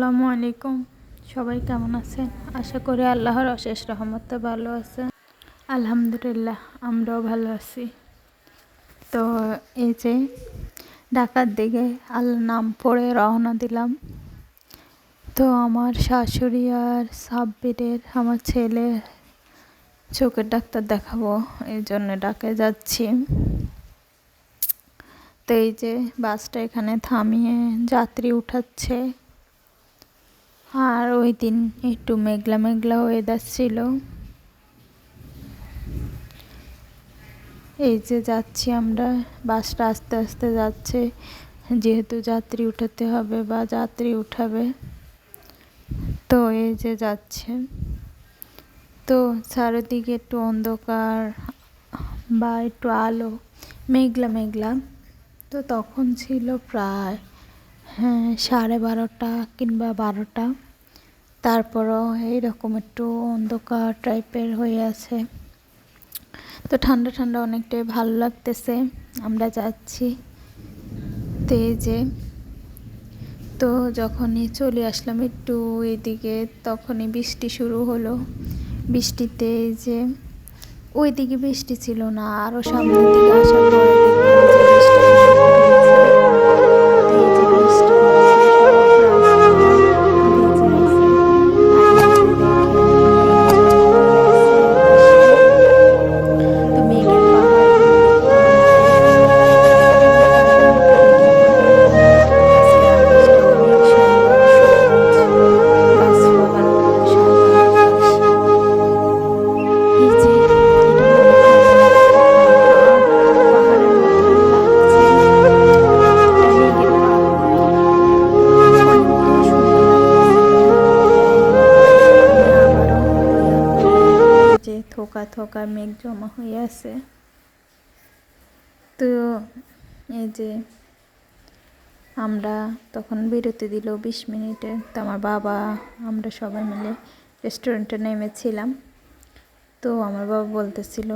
আসসালামু আলাইকুম। সবাই কেমন আছেন? আশা করি আল্লাহর অশেষ রহমতে ভালো আছেন। আলহামদুলিল্লাহ, আমরাও ভালো আছি। তো এই যে ঢাকার দিকে আল্লাহ নাম পড়ে রওনা দিলাম। তো আমার শাশুড়ি আর সাব্বিরের, আমার ছেলে চোখের ডাক্তার দেখাবো, এই জন্য ডাকে যাচ্ছি। তো এই যে বাসটা এখানে থামিয়ে যাত্রী উঠাচ্ছে। আর ওই দিন একটু মেঘলা মেঘলা ওয়েদার ছিল। এই যে যাচ্ছি আমরা, বাসটা আস্তে আস্তে যাচ্ছে। যেহেতু যাত্রী উঠাতে হবে বা যাত্রী উঠাবে, তো এই যে যাচ্ছে। তো চারিদিকে একটু অন্ধকার বা একটু আলো, মেঘলা মেঘলা। তো তখন ছিল প্রায় সাড়ে বারোটা কিংবা বারোটা। তারপরও এইরকম একটু অন্ধকার টাইপের হয়ে আছে। তো ঠান্ডা ঠান্ডা অনেকটাই ভালো লাগতেছে। আমরা যাচ্ছি তো এই যে তো যখনই চলে আসলাম একটু এদিকে, তখনই বৃষ্টি শুরু হলো। বৃষ্টিতে যে ওইদিকে বৃষ্টি ছিল না আরও সামনের দিকে আসার পরে থোকা মেঘ জমা হয়ে আছে। তো এই যে আমরা তখন বিরতি দিল বিশ মিনিটে। তো আমার বাবা, আমরা সবাই মিলে রেস্টুরেন্টে নেমেছিলাম। তো আমার বাবা বলতেছিল,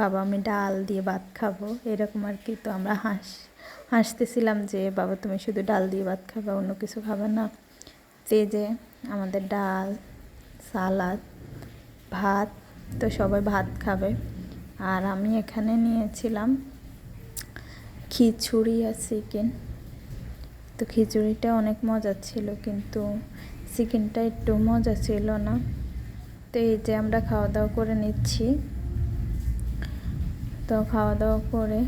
বাবা, আমি ডাল দিয়ে ভাত খাব। এরকম আর কি। তো আমরা হাস, হাসতেছিলাম যে, বাবা, তুমি শুধু ডাল দিয়ে ভাত খাবে, অন্য কিছু খাবে না। তে যে আমাদের ডাল, সালাদ, ভাত তো সবাই ভাত খাবে। আর আমি এখানে নিয়েছিলাম খিচুড়ি আর চিকেন। তো খিচুড়িটা অনেক মজা ছিল, কিন্তু চিকেনটা একটু মজা ছিল না। তো এই যে আমরা খাওয়া দাওয়া করে নিচ্ছি। তো খাওয়া দাওয়া করে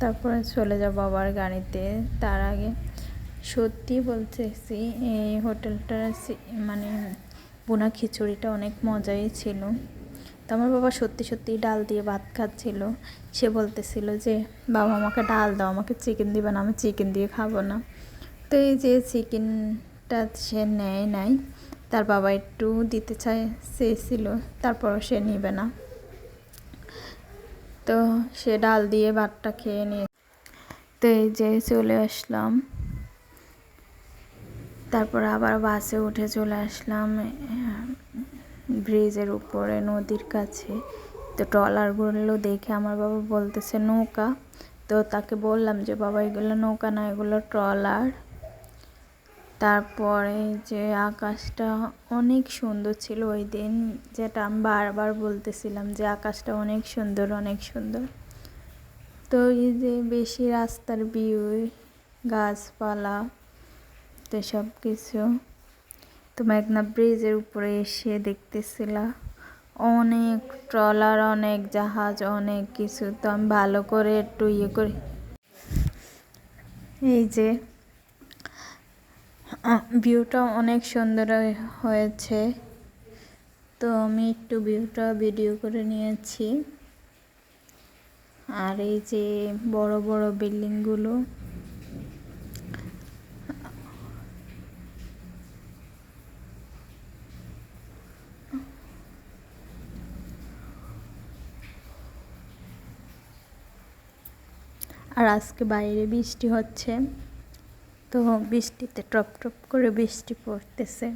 তারপরে চলে যাব আবার গাড়িতে। তার আগে সত্যি বলতেছি, এই হোটেলটা মানে বোনা খিচুড়িটা অনেক মজাই ছিল। তো আমার বাবা সত্যি সত্যি ডাল দিয়ে ভাত খাচ্ছিল। সে বলতেছিল যে, বাবা, আমাকে ডাল দাও, আমাকে চিকেন দিবে না, আমি চিকেন দিয়ে খাব না। তো এই যে চিকেনটা সে নেয় নাই, তার বাবা একটু দিতে চায়, চেয়েছিল, তারপরও সে নিবে না। তো সে ডাল দিয়ে ভাতটা খেয়ে নিয়ে তো এই যে চলে আসলাম। তারপর আবার বাসে উঠে চলে আসলাম ব্রিজের উপরে, নদীর কাছে। তো ট্রলারগুলো দেখে আমার বাবা বলতেছে, নৌকা। তো তাকে বললাম যে, বাবা, এগুলো নৌকা না, এগুলো ট্রলার। তারপরে যে আকাশটা অনেক সুন্দর ছিল ওই দিন, যেটা আমি বারবার বলতেছিলাম যে, আকাশটা অনেক সুন্দর অনেক সুন্দর। তো এই যে বেশি রাস্তার ভিউ, গাছপালা তো সব কিছু তো মেঘনা ব্রিজের উপরে এসে দেখতেছিলাম অনেক ট্রলার, অনেক জাহাজ, অনেক কিছু। তো আমি ভালো করে একটু ইয়ে করি। এই যে ভিউটা অনেক সুন্দর হয়েছে। তো আমি একটু ভিউটা ভিডিও করে নিয়েছি। আর এই যে বড় বড় বিল্ডিংগুলো। আর আজকে বাইরে বৃষ্টি হচ্ছে। তো বৃষ্টিতে টপ টপ করে বৃষ্টি পড়তেছে।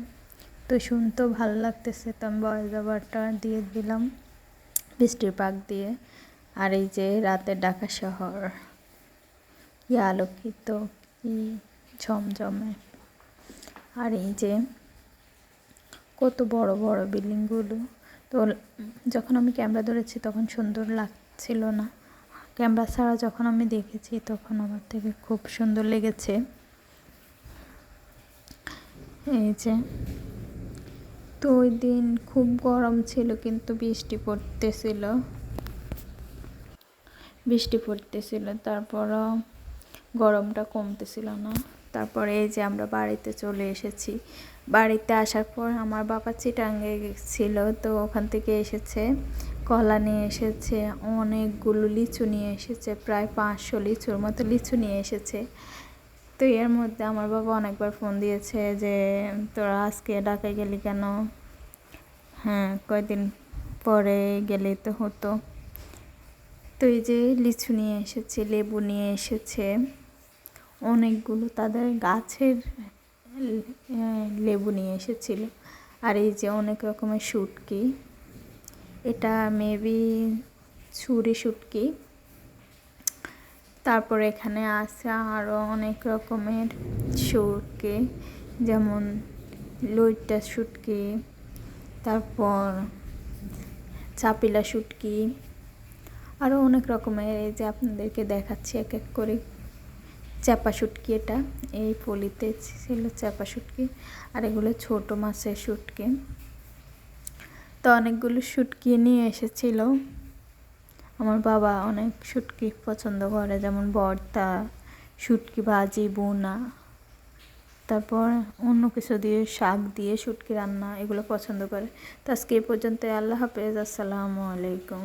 তো শুনতেও ভালো লাগতেছে। তো আমি বয়স ওভারটা দিয়ে দিলাম বৃষ্টির পাক দিয়ে। আর এই যে রাতের ঢাকা শহর। ইয়ে আলোকিত, কি ঝমঝমে। আর এই যে কত বড় বড় বিল্ডিংগুলো। তো যখন আমি ক্যামেরা ধরেছি তখন সুন্দর লাগছিল না। ক্যামেরা ছাড়া যখন আমি দেখেছি, তখন আমার থেকে খুব সুন্দর লেগেছে। এই যে, তো ওই দিন খুব গরম ছিল, কিন্তু বৃষ্টি পড়তেছিল। বৃষ্টি পড়তেছিল, তারপরও গরমটা কমতেছিল না। তারপরে এই যে আমরা বাড়িতে চলে এসেছি। বাড়িতে আসার পর আমার বাবা চিটাঙ্গে ছিল তো ওখান থেকে এসেছে। কলা নিয়ে এসেছে, অনেকগুলো লিচু নিয়ে এসেছে, প্রায় পাঁচশো লিচুর মতো লিচু নিয়ে এসেছে। তো এর মধ্যে আমার বাবা অনেকবার ফোন দিয়েছে যে, তোরা আজকে ঢাকায় গেলি কেন? হ্যাঁ কয়দিন পরে গেলে তো হতো। তো এই যে লিচু নিয়ে এসেছে, লেবু নিয়ে এসেছে, অনেকগুলো তাদের গাছের লেবু নিয়ে এসেছিল। আর এই যে অনেক রকমের শুটকি। এটা মেবি ছুরি শুটকি তারপর এখানে আছে আরও অনেক রকমের শুটকি যেমন লইটা শুটকি তারপর চাপিলা শুটকি আরও অনেক রকমের এই যে আপনাদেরকে দেখাচ্ছি এক এক করে। চাপা শুটকি এটা, এই পলিতে ছিল চাপা শুটকি আর এগুলো ছোটো মাছের শুটকি তো অনেকগুলো শুটকি নিয়ে এসেছিল। আমার বাবা অনেক শুটকি পছন্দ করে, যেমন বর্তা, শুটকি ভাজি বোনা তারপর অন্য কিছু দিয়ে শাক দিয়ে শুটকি রান্না এগুলো পছন্দ করে। তো আজকে এই পর্যন্ত আল্লাহ হাফেজ। আসসালামু আলাইকুম।